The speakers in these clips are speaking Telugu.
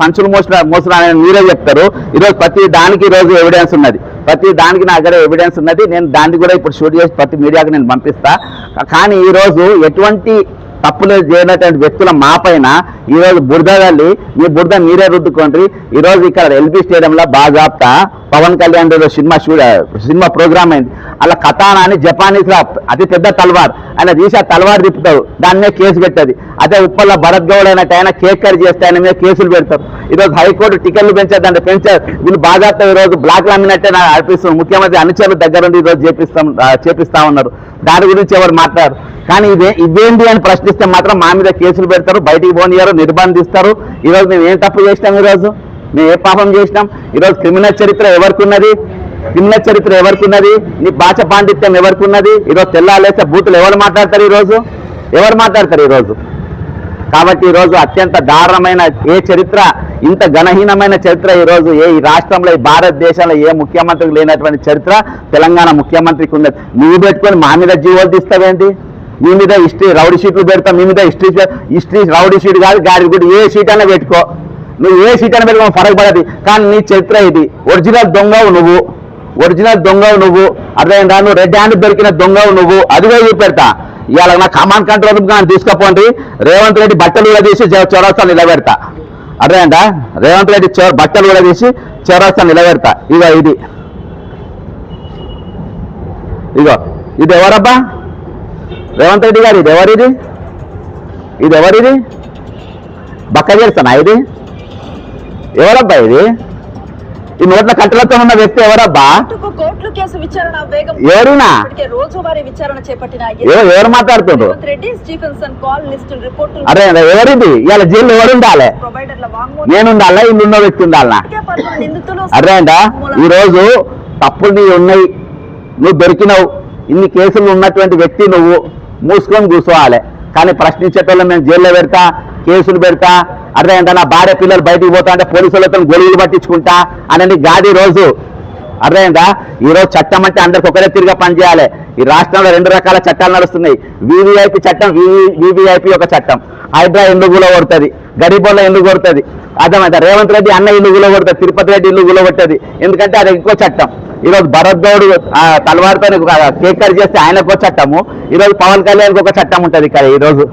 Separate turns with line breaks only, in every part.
సంచులు మోసిన మోసిన మీరే చెప్తారు. ఈరోజు ప్రతి దానికి ఈరోజు ఎవిడెన్స్ ఉన్నది. ప్రతి దానికి నా దగ్గర ఎవిడెన్స్ ఉన్నది. నేను దాన్ని కూడా ఇప్పుడు షూట్ చేసి ప్రతి మీడియాకి నేను పంపిస్తా. కానీ ఈరోజు ఎటువంటి తప్పులు చేయనటువంటి వ్యక్తుల మా పైన ఈరోజు బురద తల్లి మీ బురద మీరే రుద్దుకోండి. ఈరోజు ఇక్కడ ఎల్బీ స్టేడియంలో బాజాప్తా పవన్ కళ్యాణ్ సినిమా షూ సినిమా ప్రోగ్రామ్ అయింది. అలా కథానా అని జపానీస్ రా అతి పెద్ద తల్వార్. ఆయన తీసి ఆ తల్వార్ తిప్పుతాడు. దాని మీద కేసు పెట్టదు. అదే ఉప్పల్లో భరత్ గౌడ్ అయిన ఆయన కేక్ కట్ చేస్తే ఆయన మీద కేసులు పెడతారు. ఈరోజు హైకోర్టు టికెట్లు పెంచదంటే పెంచారు. వీళ్ళు బాగా ఈరోజు బ్లాక్ అమ్మినట్టే నాకు అనిపిస్తుంది ముఖ్యమంత్రి అనుచరుల దగ్గర నుండి ఈరోజు చేపిస్తాం చేపిస్తా ఉన్నారు. దాని గురించి ఎవరు మాట్లాడారు. కానీ ఇదే ఇదేంటి అని ప్రశ్నిస్తే మాత్రం మా మీద కేసులు పెడతారు. బయటికి పోనీయారు నిర్బంధిస్తారు. ఈరోజు మేము ఏం తప్పు చేసినాం ఈరోజు? మేము ఏ పాపం చేసినాం? ఈరోజు క్రిమినల్ చరిత్ర ఎవరికి ఉన్నది క్రిమినల్ చరిత్ర ఎవరికిన్నది? నీ భాష పాండిత్యం ఎవరికి ఉన్నది ఈరోజు తెల్లాలేసే బూతులు ఎవరు మాట్లాడతారు ఈరోజు? ఎవరు మాట్లాడతారు ఈరోజు? కాబట్టి ఈరోజు అత్యంత దారుణమైన ఏ చరిత్ర ఇంత గణహీనమైన చరిత్ర ఈరోజు ఏ ఈ రాష్ట్రంలో ఈ భారతదేశంలో ఏ ముఖ్యమంత్రికి లేనటువంటి చరిత్ర? తెలంగాణ ముఖ్యమంత్రికి ఉన్నది. నువ్వు పెట్టుకొని మా మీద జీవోలు తీస్తావేంటి మీ మీద హిస్టరీ రౌడీ షీట్లు పెడతాం మీ మీద హిస్టరీ హిస్టరీ రౌడీ షీట్ కాదు గాడి కూడా ఏ షీట్ అయినా పెట్టుకో. నువ్వు ఏ సీట్ అయినా పెట్టుకో ఫరక్ పడదు. కానీ నీ చరిత్ర ఇది. ఒరిజినల్ దొంగవు నువ్వు. ఒరిజినల్ దొంగవు నువ్వు. అర్థమైందా? నువ్వు రెడ్ హ్యాండ్ దొరికిన దొంగవు నువ్వు. అదిగో చూపెడతా. ఇవాళ నా కమాండ్ కంట్రోల్ కానీ తీసుకుపోండి. రేవంత్ రెడ్డి బట్టలు కూడా తీసి చౌ- చౌరస్తా నిలబెడతా. అర్థమైందా? రేవంత్ రెడ్డి బట్టలు కూడా తీసి చౌరస్తా నిలబెడతా. ఇగో ఇది. ఇగో. ఇది ఎవరబ్బా? రేవంత్ రెడ్డి గారు ఇది ఎవరిది? ఇది ఎవరిది? బక్క చేస్తానా ఇది? ఎవరబ్బా ఇది? ఈ నోట్ల కట్టలతో ఉన్న వ్యక్తి ఎవరబ్బా?
కోర్టులు కేసు విచారణ వేగం
ఎవరునా?
రోజువారీ విచారణ చేపట్టిన
ఎవ- ఎవరు మాట్లాడుతుండ్రు?
Revanth Reddy Stephenson call list రిపోర్టులు
అరే ఎవరిది? ఇవాళ జైలు ఎవరు ఉండాలి? నేను ఉండాలా? ఇల్లు ఉన్న వ్యక్తి ఉండాలా
పలువురు నిందితులు
అర్థమైందా ఈరోజు తప్పులు నీ ఉన్నాయి. నువ్వు దొరికినావు. ఇన్ని కేసులు ఉన్నటువంటి వ్యక్తి నువ్వు మూసుకొని కూర్చోవాలి. కానీ ప్రశ్నించేటోళ్ళు మేము జైల్లో పెడతా కేసులు పెడతా అర్థమైందా? నా భార్య పిల్లలు బయటికి పోతా అంటే పోలీసులతో గొలుగులు పట్టించుకుంటా అనేది గాడి రోజు. అర్థమైందా? ఈరోజు చట్టం అంటే అందరికి ఒకరే తిరిగా పనిచేయాలి. ఈ రాష్ట్రంలో రెండు రకాల చట్టాలు నడుస్తున్నాయి. వివిఐపి చట్టం వివిఐపి ఒక చట్టం. హైడ్రా ఎందుకులో కొడుతుంది? గరీబోళ్ళ ఎందుకు కొడుతుంది? అర్థమైందా? రేవంత్ రెడ్డి అన్న ఇల్లు గులో కొడుతుంది? తిరుపతి రెడ్డి ఇల్లు గులో కొట్టది? ఎందుకంటే అది ఇంకో చట్టం. ఈరోజు భరత్ తలవారితో కేక్ కట్ చేస్తే ఆయనకు ఒక చట్టము. ఈరోజు పవన్ కళ్యాణ్కి ఒక చట్టం ఉంటుంది ఇక్కడ ఈరోజు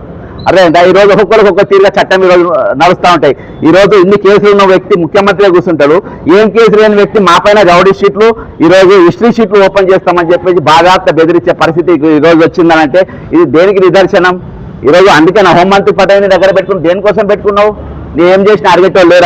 అర్థమైందా? ఈ రోజు ఒక్కొక్కరికి ఒక్కొక్క తీరుగా చట్టం ఈరోజు నడుస్తూ ఉంటాయి. ఈ రోజు ఇన్ని కేసులు ఉన్న వ్యక్తి ముఖ్యమంత్రిగా కూర్చుంటాడు. ఏం కేసు లేని వ్యక్తి మా పైన రౌడీ షీట్లు ఈరోజు హిస్టరీ షీట్లు ఓపెన్ చేస్తామని చెప్పేసి బాగా బెదిరించే పరిస్థితి ఈ రోజు వచ్చిందనంటే ఇది దేనికి నిదర్శనం? ఈ రోజు అందుకే నా హోంమంత్రి పదవిని దగ్గర పెట్టుకుని దేనికోసం పెట్టుకున్నావు? నేను ఏం చేసినా అడిగేటోళ్ళు లేరు